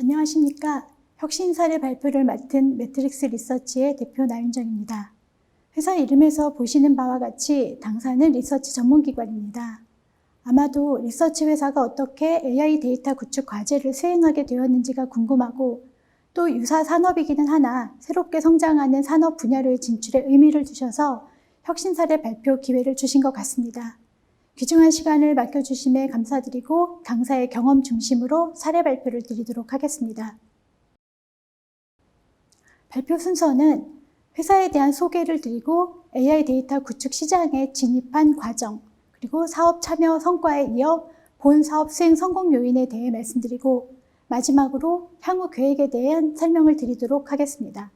안녕하십니까. 혁신사례 발표를 맡은 매트릭스 리서치의 대표 나윤정입니다. 회사 이름에서 보시는 바와 같이 당사는 리서치 전문기관입니다. 아마도 리서치 회사가 어떻게 AI 데이터 구축 과제를 수행하게 되었는지가 궁금하고 또 유사 산업이기는 하나 새롭게 성장하는 산업 분야로의 진출에 의미를 두셔서 혁신사례 발표 기회를 주신 것 같습니다. 귀중한 시간을 맡겨주심에 감사드리고 당사의 경험 중심으로 사례 발표를 드리도록 하겠습니다. 발표 순서는 회사에 대한 소개를 드리고 AI 데이터 구축 시장에 진입한 과정, 그리고 사업 참여 성과에 이어 본 사업 수행 성공 요인에 대해 말씀드리고 마지막으로 향후 계획에 대한 설명을 드리도록 하겠습니다.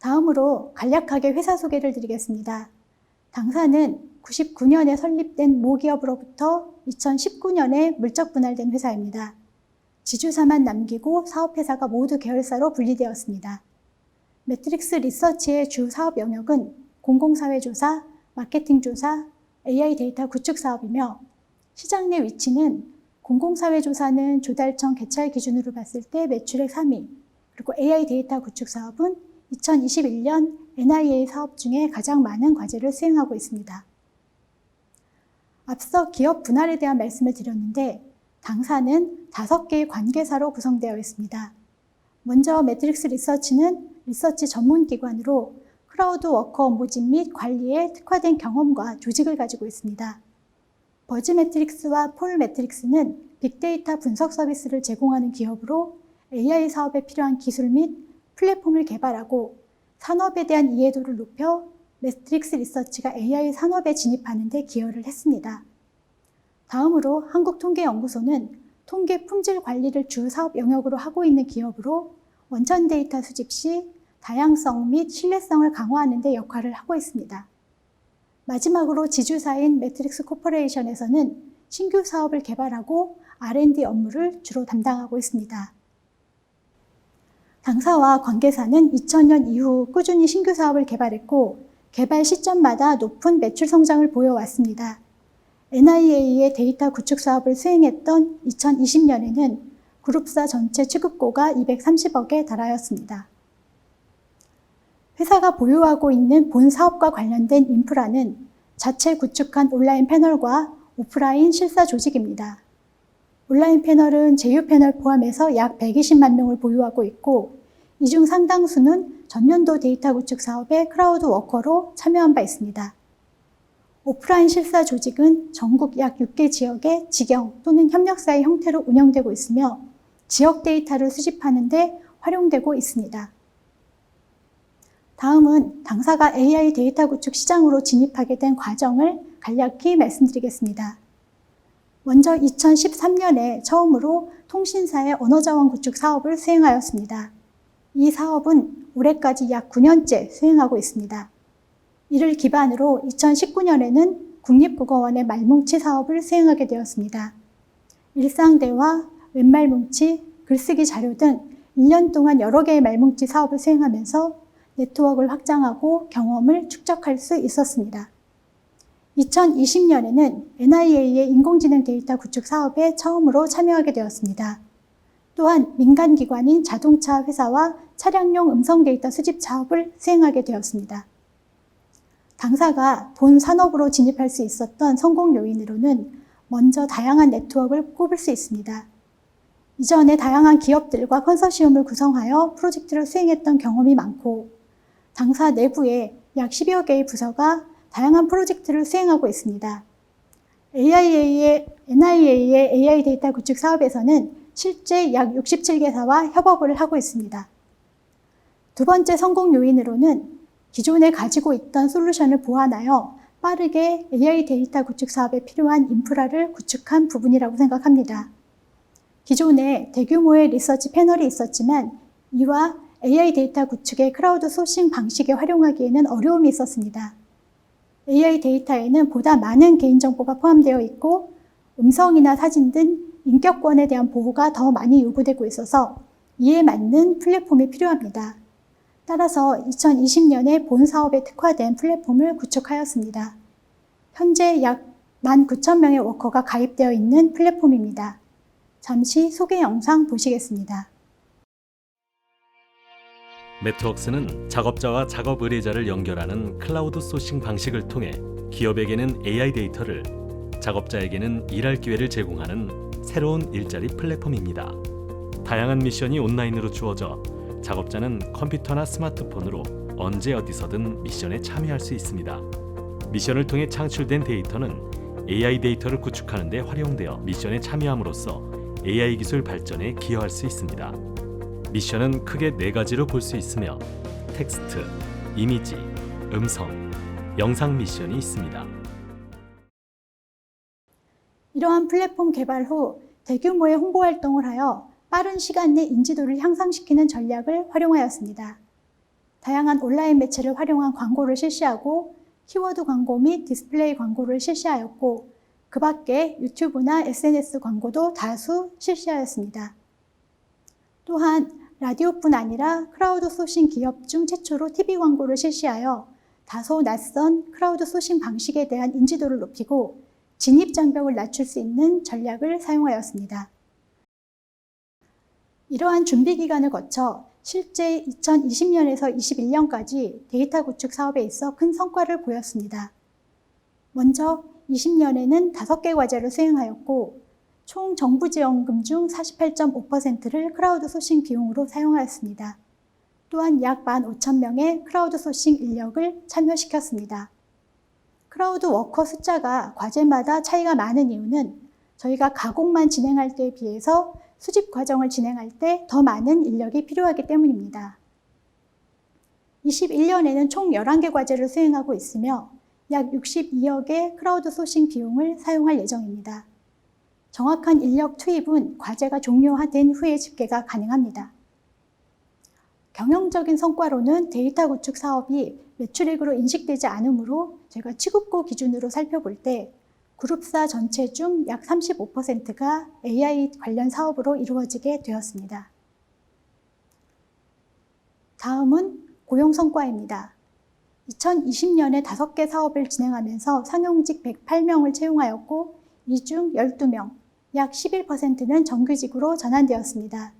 다음으로 간략하게 회사 소개를 드리겠습니다. 당사는 99년에 설립된 모기업으로부터 2019년에 물적 분할된 회사입니다. 지주사만 남기고 사업회사가 모두 계열사로 분리되었습니다. 매트릭스 리서치의 주 사업 영역은 공공사회조사, 마케팅 조사, AI 데이터 구축 사업이며 시장 내 위치는 공공사회조사는 조달청 개찰 기준으로 봤을 때 매출액 3위, 그리고 AI 데이터 구축 사업은 2021년 NIA 사업 중에 가장 많은 과제를 수행하고 있습니다. 앞서 기업 분할에 대한 말씀을 드렸는데 당사는 다섯 개의 관계사로 구성되어 있습니다. 먼저 매트릭스 리서치는 리서치 전문 기관으로 크라우드 워커 모집 및 관리에 특화된 경험과 조직을 가지고 있습니다. 버즈 매트릭스와 폴 매트릭스는 빅데이터 분석 서비스를 제공하는 기업으로 AI 사업에 필요한 기술 및 플랫폼을 개발하고 산업에 대한 이해도를 높여 매트릭스 리서치가 AI 산업에 진입하는 데 기여를 했습니다. 다음으로 한국통계연구소는 통계 품질 관리를 주 사업 영역으로 하고 있는 기업으로 원천 데이터 수집 시 다양성 및 신뢰성을 강화하는 데 역할을 하고 있습니다. 마지막으로 지주사인 매트릭스 코퍼레이션에서는 신규 사업을 개발하고 R&D 업무를 주로 담당하고 있습니다. 당사와 관계사는 2000년 이후 꾸준히 신규 사업을 개발했고 개발 시점마다 높은 매출 성장을 보여왔습니다. NIA의 데이터 구축 사업을 수행했던 2020년에는 그룹사 전체 취급고가 230억에 달하였습니다. 회사가 보유하고 있는 본 사업과 관련된 인프라는 자체 구축한 온라인 패널과 오프라인 실사 조직입니다. 온라인 패널은 제휴 패널 포함해서 약 120만 명을 보유하고 있고 이 중 상당수는 전년도 데이터 구축 사업에 크라우드 워커로 참여한 바 있습니다. 오프라인 실사 조직은 전국 약 6개 지역의 직영 또는 협력사의 형태로 운영되고 있으며 지역 데이터를 수집하는 데 활용되고 있습니다. 다음은 당사가 AI 데이터 구축 시장으로 진입하게 된 과정을 간략히 말씀드리겠습니다. 먼저 2013년에 처음으로 통신사의 언어자원 구축 사업을 수행하였습니다. 이 사업은 올해까지 약 9년째 수행하고 있습니다. 이를 기반으로 2019년에는 국립국어원의 말뭉치 사업을 수행하게 되었습니다. 일상대화, 웹말뭉치, 글쓰기 자료 등 1년 동안 여러 개의 말뭉치 사업을 수행하면서 네트워크를 확장하고 경험을 축적할 수 있었습니다. 2020년에는 NIA의 인공지능 데이터 구축 사업에 처음으로 참여하게 되었습니다. 또한 민간기관인 자동차 회사와 차량용 음성 데이터 수집 사업을 수행하게 되었습니다. 당사가 본 산업으로 진입할 수 있었던 성공 요인으로는 먼저 다양한 네트워크를 꼽을 수 있습니다. 이전에 다양한 기업들과 컨소시엄을 구성하여 프로젝트를 수행했던 경험이 많고 당사 내부에 약 10여 개의 부서가 다양한 프로젝트를 수행하고 있습니다. AIA의, NIA의 AI 데이터 구축 사업에서는 실제 약 67개사와 협업을 하고 있습니다. 두 번째 성공 요인으로는 기존에 가지고 있던 솔루션을 보완하여 빠르게 AI 데이터 구축 사업에 필요한 인프라를 구축한 부분이라고 생각합니다. 기존에 대규모의 리서치 패널이 있었지만 이와 AI 데이터 구축의 크라우드 소싱 방식에 활용하기에는 어려움이 있었습니다. AI 데이터에는 보다 많은 개인정보가 포함되어 있고 음성이나 사진 등 인격권에 대한 보호가 더 많이 요구되고 있어서 이에 맞는 플랫폼이 필요합니다. 따라서 2020년에 본 사업에 특화된 플랫폼을 구축하였습니다. 현재 약 19,000명의 워커가 가입되어 있는 플랫폼입니다. 잠시 소개 영상 보시겠습니다. 매트웍스는 작업자와 작업 의뢰자를 연결하는 클라우드 소싱 방식을 통해 기업에게는 AI 데이터를 작업자에게는 일할 기회를 제공하는 새로운 일자리 플랫폼입니다. 다양한 미션이 온라인으로 주어져 작업자는 컴퓨터나 스마트폰으로 언제 어디서든 미션에 참여할 수 있습니다. 미션을 통해 창출된 데이터는 AI 데이터를 구축하는 데 활용되어 미션에 참여함으로써 AI 기술 발전에 기여할 수 있습니다. 미션은 크게 네 가지로 볼 수 있으며 텍스트, 이미지, 음성, 영상 미션이 있습니다. 이러한 플랫폼 개발 후 대규모의 홍보 활동을 하여 빠른 시간 내 인지도를 향상시키는 전략을 활용하였습니다. 다양한 온라인 매체를 활용한 광고를 실시하고 키워드 광고 및 디스플레이 광고를 실시하였고 그 밖에 유튜브나 SNS 광고도 다수 실시하였습니다. 또한 라디오뿐 아니라 크라우드 소싱 기업 중 최초로 TV 광고를 실시하여 다소 낯선 크라우드 소싱 방식에 대한 인지도를 높이고 진입 장벽을 낮출 수 있는 전략을 사용하였습니다. 이러한 준비 기간을 거쳐 실제 2020년에서 21년까지 데이터 구축 사업에 있어 큰 성과를 보였습니다. 먼저 20년에는 5개 과제를 수행하였고 총 정부 지원금 중 48.5%를 크라우드 소싱 비용으로 사용하였습니다. 또한 약 15,000명의 크라우드 소싱 인력을 참여시켰습니다. 크라우드 워커 숫자가 과제마다 차이가 많은 이유는 저희가 가공만 진행할 때에 비해서 수집 과정을 진행할 때 더 많은 인력이 필요하기 때문입니다. 21년에는 총 11개 과제를 수행하고 있으며 약 62억의 크라우드 소싱 비용을 사용할 예정입니다. 정확한 인력 투입은 과제가 종료된 후에 집계가 가능합니다. 경영적인 성과로는 데이터 구축 사업이 매출액으로 인식되지 않으므로 제가 취급고 기준으로 살펴볼 때 그룹사 전체 중 약 35%가 AI 관련 사업으로 이루어지게 되었습니다. 다음은 고용 성과입니다. 2020년에 5개 사업을 진행하면서 상용직 108명을 채용하였고 이 중 12명, 약 11%는 정규직으로 전환되었습니다.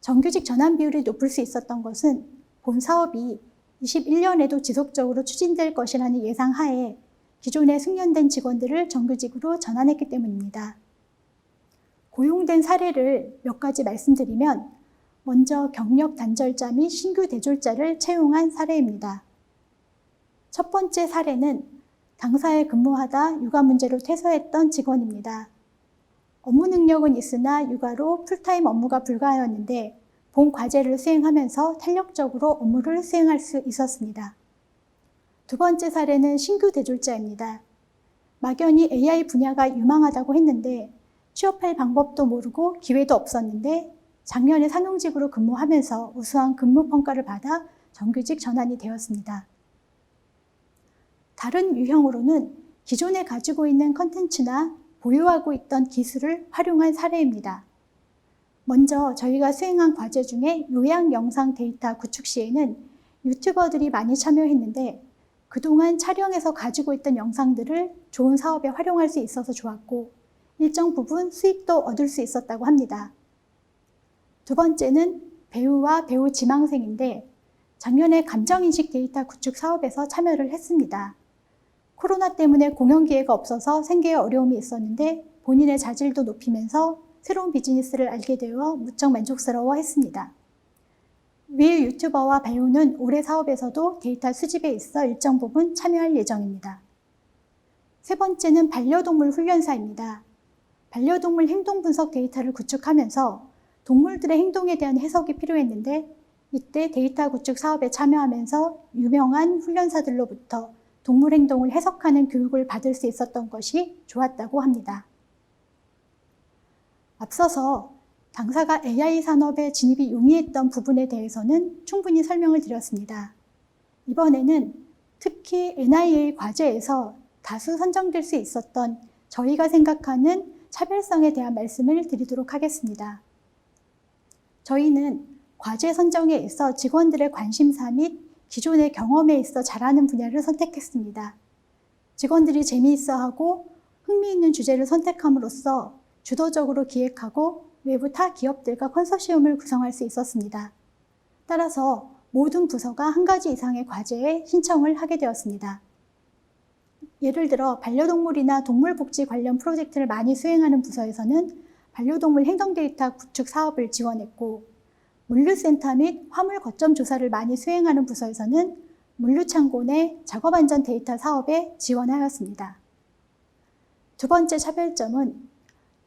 정규직 전환 비율이 높을 수 있었던 것은 본 사업이 21년에도 지속적으로 추진될 것이라는 예상 하에 기존에 숙련된 직원들을 정규직으로 전환했기 때문입니다. 고용된 사례를 몇 가지 말씀드리면 먼저 경력 단절자 및 신규 대졸자를 채용한 사례입니다. 첫 번째 사례는 당사에 근무하다 육아 문제로 퇴소했던 직원입니다. 업무 능력은 있으나 육아로 풀타임 업무가 불가하였는데 본 과제를 수행하면서 탄력적으로 업무를 수행할 수 있었습니다. 두 번째 사례는 신규 대졸자입니다. 막연히 AI 분야가 유망하다고 했는데 취업할 방법도 모르고 기회도 없었는데 작년에 상용직으로 근무하면서 우수한 근무 평가를 받아 정규직 전환이 되었습니다. 다른 유형으로는 기존에 가지고 있는 컨텐츠나 보유하고 있던 기술을 활용한 사례입니다. 먼저 저희가 수행한 과제 중에 요약 영상 데이터 구축 시에는 유튜버들이 많이 참여했는데 그동안 촬영해서 가지고 있던 영상들을 좋은 사업에 활용할 수 있어서 좋았고 일정 부분 수익도 얻을 수 있었다고 합니다. 두 번째는 배우와 배우 지망생인데 작년에 감정인식 데이터 구축 사업에서 참여를 했습니다. 코로나 때문에 공연 기회가 없어서 생계에 어려움이 있었는데 본인의 자질도 높이면서 새로운 비즈니스를 알게 되어 무척 만족스러워 했습니다. 위 유튜버와 배우는 올해 사업에서도 데이터 수집에 있어 일정 부분 참여할 예정입니다. 세 번째는 반려동물 훈련사입니다. 반려동물 행동 분석 데이터를 구축하면서 동물들의 행동에 대한 해석이 필요했는데 이때 데이터 구축 사업에 참여하면서 유명한 훈련사들로부터 동물 행동을 해석하는 교육을 받을 수 있었던 것이 좋았다고 합니다. 앞서서 당사가 AI 산업에 진입이 용이했던 부분에 대해서는 충분히 설명을 드렸습니다. 이번에는 특히 NIA 과제에서 다수 선정될 수 있었던 저희가 생각하는 차별성에 대한 말씀을 드리도록 하겠습니다. 저희는 과제 선정에 있어 직원들의 관심사 및 기존의 경험에 있어 잘하는 분야를 선택했습니다. 직원들이 재미있어 하고 흥미있는 주제를 선택함으로써 주도적으로 기획하고 외부 타 기업들과 컨소시엄을 구성할 수 있었습니다. 따라서 모든 부서가 한 가지 이상의 과제에 신청을 하게 되었습니다. 예를 들어 반려동물이나 동물복지 관련 프로젝트를 많이 수행하는 부서에서는 반려동물 행동 데이터 구축 사업을 지원했고 물류센터 및 화물 거점 조사를 많이 수행하는 부서에서는 물류창고 내 작업 안전 데이터 사업에 지원하였습니다. 두 번째 차별점은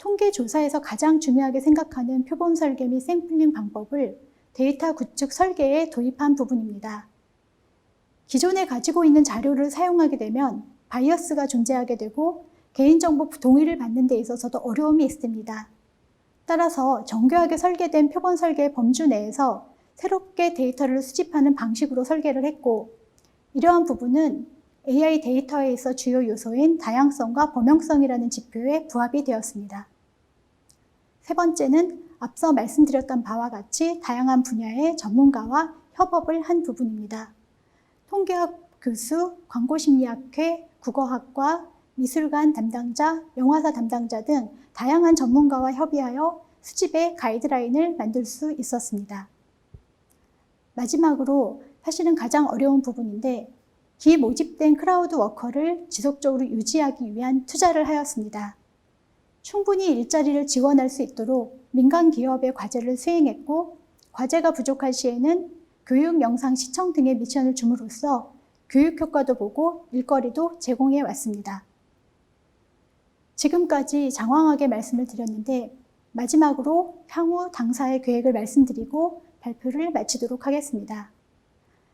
통계 조사에서 가장 중요하게 생각하는 표본 설계 및 샘플링 방법을 데이터 구축 설계에 도입한 부분입니다. 기존에 가지고 있는 자료를 사용하게 되면 바이어스가 존재하게 되고 개인정보 동의를 받는 데 있어서도 어려움이 있습니다. 따라서 정교하게 설계된 표본 설계 범주 내에서 새롭게 데이터를 수집하는 방식으로 설계를 했고, 이러한 부분은 AI 데이터에 있어 주요 요소인 다양성과 범용성이라는 지표에 부합이 되었습니다. 세 번째는 앞서 말씀드렸던 바와 같이 다양한 분야의 전문가와 협업을 한 부분입니다. 통계학 교수, 광고심리학회, 국어학과, 미술관 담당자, 영화사 담당자 등 다양한 전문가와 협의하여 수집의 가이드라인을 만들 수 있었습니다. 마지막으로 사실은 가장 어려운 부분인데 기 모집된 크라우드 워커를 지속적으로 유지하기 위한 투자를 하였습니다. 충분히 일자리를 지원할 수 있도록 민간 기업의 과제를 수행했고 과제가 부족할 시에는 교육 영상 시청 등의 미션을 줌으로써 교육 효과도 보고 일거리도 제공해 왔습니다. 지금까지 장황하게 말씀을 드렸는데 마지막으로 향후 당사의 계획을 말씀드리고 발표를 마치도록 하겠습니다.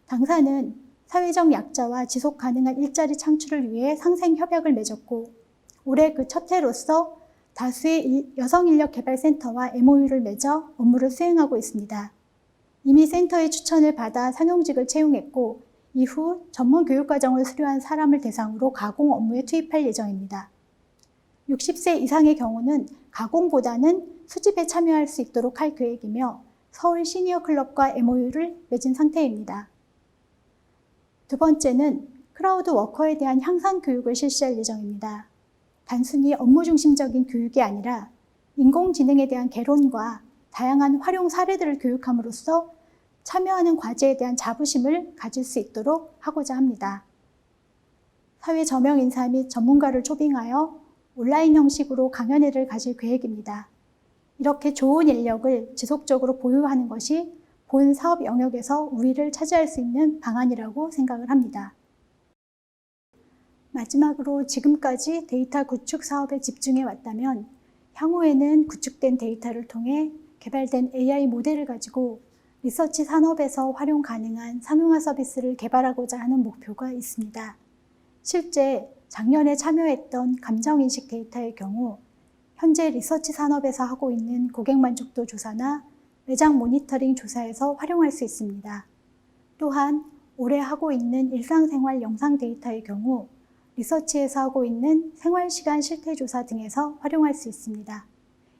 당사는 사회적 약자와 지속 가능한 일자리 창출을 위해 상생 협약을 맺었고 올해 그 첫 해로서 다수의 여성 인력 개발 센터와 MOU를 맺어 업무를 수행하고 있습니다. 이미 센터의 추천을 받아 상용직을 채용했고 이후 전문 교육 과정을 수료한 사람을 대상으로 가공 업무에 투입할 예정입니다. 60세 이상의 경우는 가공보다는 수집에 참여할 수 있도록 할 계획이며 서울 시니어 클럽과 MOU를 맺은 상태입니다. 두 번째는 크라우드 워커에 대한 향상 교육을 실시할 예정입니다. 단순히 업무 중심적인 교육이 아니라 인공지능에 대한 개론과 다양한 활용 사례들을 교육함으로써 참여하는 과제에 대한 자부심을 가질 수 있도록 하고자 합니다. 사회 저명 인사 및 전문가를 초빙하여 온라인 형식으로 강연회를 가질 계획입니다. 이렇게 좋은 인력을 지속적으로 보유하는 것이 본 사업 영역에서 우위를 차지할 수 있는 방안이라고 생각을 합니다. 마지막으로 지금까지 데이터 구축 사업에 집중해 왔다면 향후에는 구축된 데이터를 통해 개발된 AI 모델을 가지고 리서치 산업에서 활용 가능한 산업화 서비스를 개발하고자 하는 목표가 있습니다. 실제 작년에 참여했던 감정인식 데이터의 경우 현재 리서치 산업에서 하고 있는 고객 만족도 조사나 매장 모니터링 조사에서 활용할 수 있습니다. 또한 올해 하고 있는 일상생활 영상 데이터의 경우 리서치에서 하고 있는 생활시간 실태조사 등에서 활용할 수 있습니다.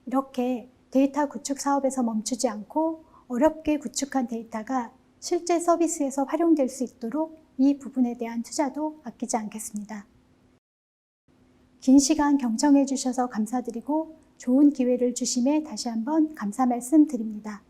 이렇게 데이터 구축 사업에서 멈추지 않고 어렵게 구축한 데이터가 실제 서비스에서 활용될 수 있도록 이 부분에 대한 투자도 아끼지 않겠습니다. 긴 시간 경청해 주셔서 감사드리고 좋은 기회를 주심에 다시 한번 감사 말씀 드립니다.